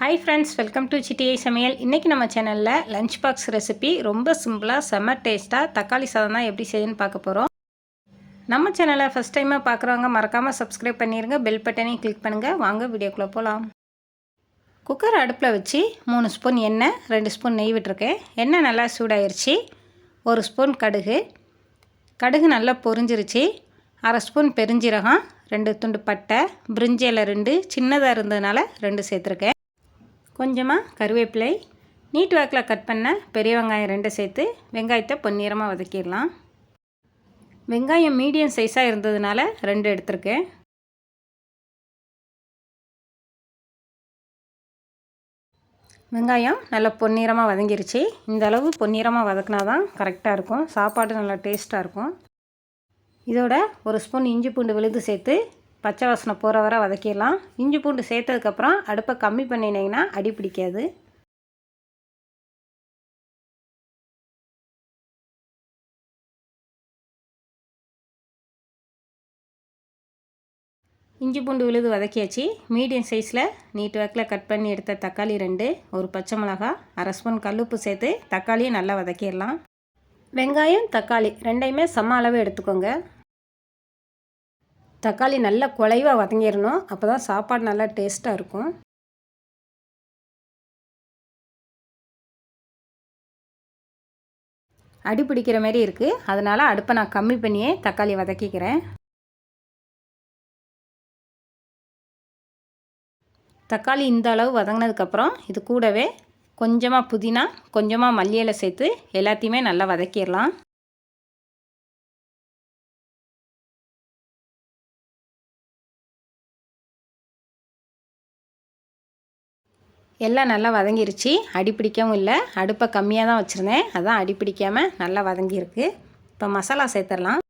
Hi friends welcome to சிட்டிஐ சமையல் இன்றைக்கி நம்ம சேனலில் லஞ்ச் பாக்ஸ் ரெசிபி ரொம்ப சிம்பிளாக செம்ம டேஸ்ட்டாக தக்காளி சாதம் தான் எப்படி செய்யுன்னு பார்க்க போகிறோம் நம்ம சேனலை ஃபஸ்ட் டைமாக பார்க்குறவங்க மறக்காமல் சப்ஸ்கிரைப் பண்ணிடுங்க பெல் பட்டனையும் கிளிக் பண்ணுங்கள் வாங்க வீடியோக்குள்ளே போகலாம் குக்கர் அடுப்பில் வச்சு மூணு ஸ்பூன் எண்ணெய் ரெண்டு ஸ்பூன் நெய் விட்டுருக்கேன். எண்ணெய் நல்லா சூடாயிருச்சு. ஒரு ஸ்பூன் கடுகு. கடுகு நல்லா பொரிஞ்சிருச்சு. அரை ஸ்பூன் பெருஞ்சீரகம் ரெண்டு துண்டு பட்டை பிரிஞ்சியில் ரெண்டு சின்னதாக இருந்ததுனால ரெண்டு சேர்த்துருக்கேன். கொஞ்சமாக கருவேப்பிலை நீட் வாக்கில் கட் பண்ண பெரிய வெங்காயம் ரெண்டு சேர்த்து வெங்காயத்தை பொன்னிறமாக வதக்கிடலாம். வெங்காயம் மீடியம் சைஸாக இருந்ததுனால ரெண்டு எடுத்திருக்கேன். வெங்காயம் நல்லா பொன்னிறமாக வதங்கிருச்சு. இந்த அளவு பொன்னிறமாக வதக்கினா தான் கரெக்டாக இருக்கும். சாப்பாடு நல்லா டேஸ்ட்டாக இருக்கும். இதோட ஒரு ஸ்பூன் இஞ்சி பூண்டு விழுது சேர்த்து பச்சை வாசனை போகிற வர வதக்கிடலாம். இஞ்சி பூண்டு சேர்த்ததுக்கப்புறம் அடுப்பை கம்மி பண்ணினீங்கன்னா அடி பிடிக்காது. இஞ்சி பூண்டு விழுது வதக்கியாச்சு. மீடியம் சைஸில் நீட் வேக்கில் கட் பண்ணி எடுத்த தக்காளி ரெண்டு ஒரு பச்சை மிளகா அரை ஸ்பூன் கல்லுப்பு சேர்த்து தக்காளியும் நல்லா வதக்கிடலாம். வெங்காயம் தக்காளி ரெண்டையுமே சம அளவு எடுத்துக்கோங்க. தக்காளி நல்லா குலைவாக வதங்கிடணும் அப்போ தான் சாப்பாடு நல்லா டேஸ்ட்டாக இருக்கும். அடி பிடிக்கிற மாதிரி இருக்குது அதனால் அடுப்பை நான் கம்மி பண்ணியே தக்காளி வதக்கிக்கிறேன். தக்காளி இந்த அளவு வதங்கினதுக்கப்புறம் இது கூடவே கொஞ்சமாக புதினா கொஞ்சமாக மல்லியலை சேர்த்து எல்லாத்தையுமே நல்லா வதக்கிடலாம் எல்லாம் நல்லா வதங்கிருச்சு. அடி பிடிக்கவும் இல்லை. அடுப்பை கம்மியாக தான் வச்சுருந்தேன். அதான் அடி பிடிக்காமல் நல்லா வதங்கியிருக்கு. இப்போ மசாலா சேர்த்துடலாம்.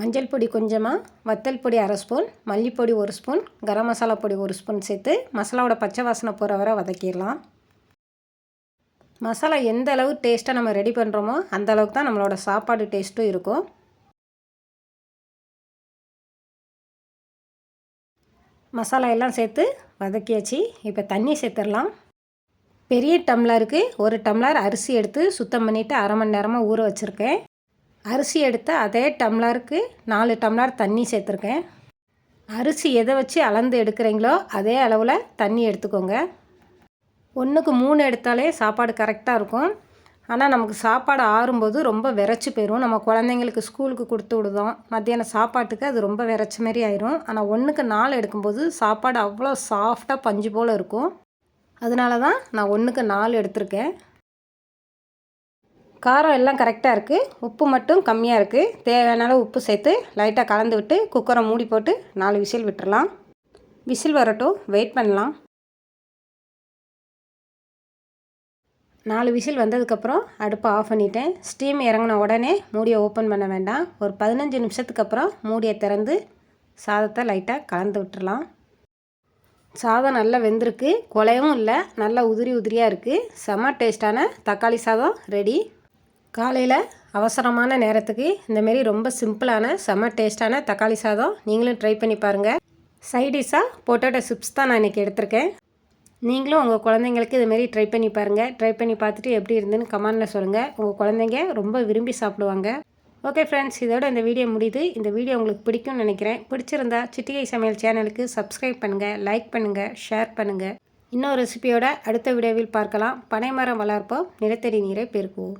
மஞ்சள் பொடி கொஞ்சமாக வத்தல் பொடி அரை ஸ்பூன் மல்லிப்பொடி ஒரு ஸ்பூன் கரம் மசாலா பொடி ஒரு ஸ்பூன் சேர்த்து மசாலாவோட பச்சை வாசனை போகிற வரை வதக்கிடலாம். மசாலா எந்த அளவு டேஸ்ட்டாக நம்ம ரெடி பண்ணுறோமோ அந்த அளவுக்கு தான் நம்மளோட சாப்பாடு டேஸ்ட்டும் இருக்கும். மசாலா எல்லாம் சேர்த்து வதக்கியாச்சு இப்போ தண்ணி சேர்த்துடலாம். பெரிய டம்ளருக்கு ஒரு டம்ளர் அரிசி எடுத்து சுத்தம் பண்ணிவிட்டு அரை மணி நேரமாக ஊற வச்சுருக்கேன். அரிசி எடுத்து அதே டம்ளருக்கு நாலு டம்ளர் தண்ணி சேர்த்துருக்கேன். அரிசி எதை வச்சு அளந்து எடுக்கிறீங்களோ அதே அளவில் தண்ணி எடுத்துக்கோங்க. ஒன்றுக்கு மூணு எடுத்தாலே சாப்பாடு கரெக்டாக இருக்கும். ஆனால் நமக்கு சாப்பாடு ஆறும்போது ரொம்ப விரைச்சி போயிடும் நம்ம குழந்தைங்களுக்கு ஸ்கூலுக்கு கொடுத்து விடுதோம் மத்தியானம் சாப்பாட்டுக்கு அது ரொம்ப விரைச்ச மாதிரி ஆயிரும். ஆனால் ஒன்றுக்கு நாலு எடுக்கும்போது சாப்பாடு அவ்வளோ சாஃப்டாக பஞ்சு போல் இருக்கும். அதனால தான் நான் ஒன்றுக்கு நாலு எடுத்திருக்கேன். காரம் எல்லாம் கரெக்டாக இருக்குது உப்பு மட்டும் கம்மியாக இருக்குது தேவையான உப்பு சேர்த்து லைட்டாக கலந்து விட்டு குக்கரை மூடி போட்டு நாலு விசில் விட்டுறலாம். விசில் வரட்டும். வெயிட் பண்ணலாம். நாலு விசில் வந்ததுக்கப்புறம் அடுப்பை ஆஃப் பண்ணிட்டேன். ஸ்டீம் இறங்கின உடனே மூடியை ஓப்பன் பண்ண வேண்டாம். ஒரு பதினஞ்சு நிமிஷத்துக்கு அப்புறம் மூடியை திறந்து சாதத்தை லைட்டாக கலந்து விட்டுடலாம் சாதம் நல்லா வெந்திருக்கு. குலையும் இல்லை நல்லா உதிரி உதிரியாக இருக்குது செம்ம டேஸ்ட்டான தக்காளி சாதம் ரெடி காலையில் அவசரமான நேரத்துக்கு இந்தமாரி ரொம்ப சிம்பிளான செம்ம டேஸ்ட்டான தக்காளி சாதம் நீங்களும் ட்ரை பண்ணி பாருங்கள் சைடிஷாக பொட்டேட்டோ சிப்ஸ் தான் நான் இன்றைக்கி எடுத்திருக்கேன். நீங்களும் உங்கள் குழந்தைங்களுக்கு இதுமாரி ட்ரை பண்ணி பாருங்கள் ட்ரை பண்ணி பார்த்துட்டு எப்படி இருந்துன்னு கமெண்டில் சொல்லுங்கள் உங்கள் குழந்தைங்க ரொம்ப விரும்பி சாப்பிடுவாங்க. ஓகே ஃப்ரெண்ட்ஸ் இதோட இந்த வீடியோ முடியுது. இந்த வீடியோ உங்களுக்கு பிடிக்கும்னு நினைக்கிறேன். பிடிச்சிருந்தா சிட்டிகை சமையல் சேனலுக்கு சப்ஸ்கிரைப் பண்ணுங்கள் லைக் பண்ணுங்கள் ஷேர் பண்ணுங்கள் இன்னொரு ரெசிபியோட அடுத்த வீடியோவில் பார்க்கலாம். பனைமரம் வளர்ப்போம். நிலத்தடி நீரை பெருக்குவோம்.